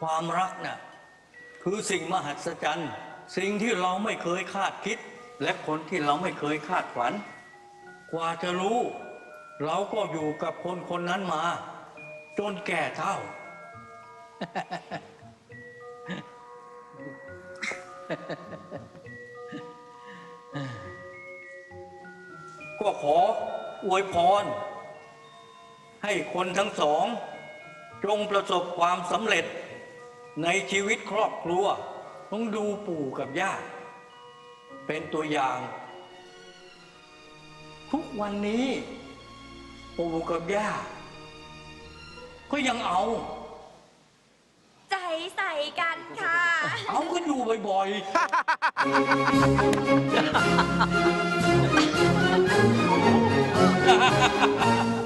ความรักน่ะคือสิ่งมหัศจรรย์ สิ่งที่เราไม่เคยคาดคิด และคนที่เราไม่เคยคาดฝัน กว่าจะรู้ เราก็อยู่กับคนคนนั้นมา จนแก่เท่า ก็ขออวยพร ให้คนทั้งสอง จงประสบความสำเร็จ ในชีวิตครอบครัว ต้องดูปู่กับย่า เป็นตัวอย่าง ทุกวันนี้ ปู่กับย่า ก็ยังเอา ใจใส่กันค่ะ เอาก็อยู่บ่อยๆ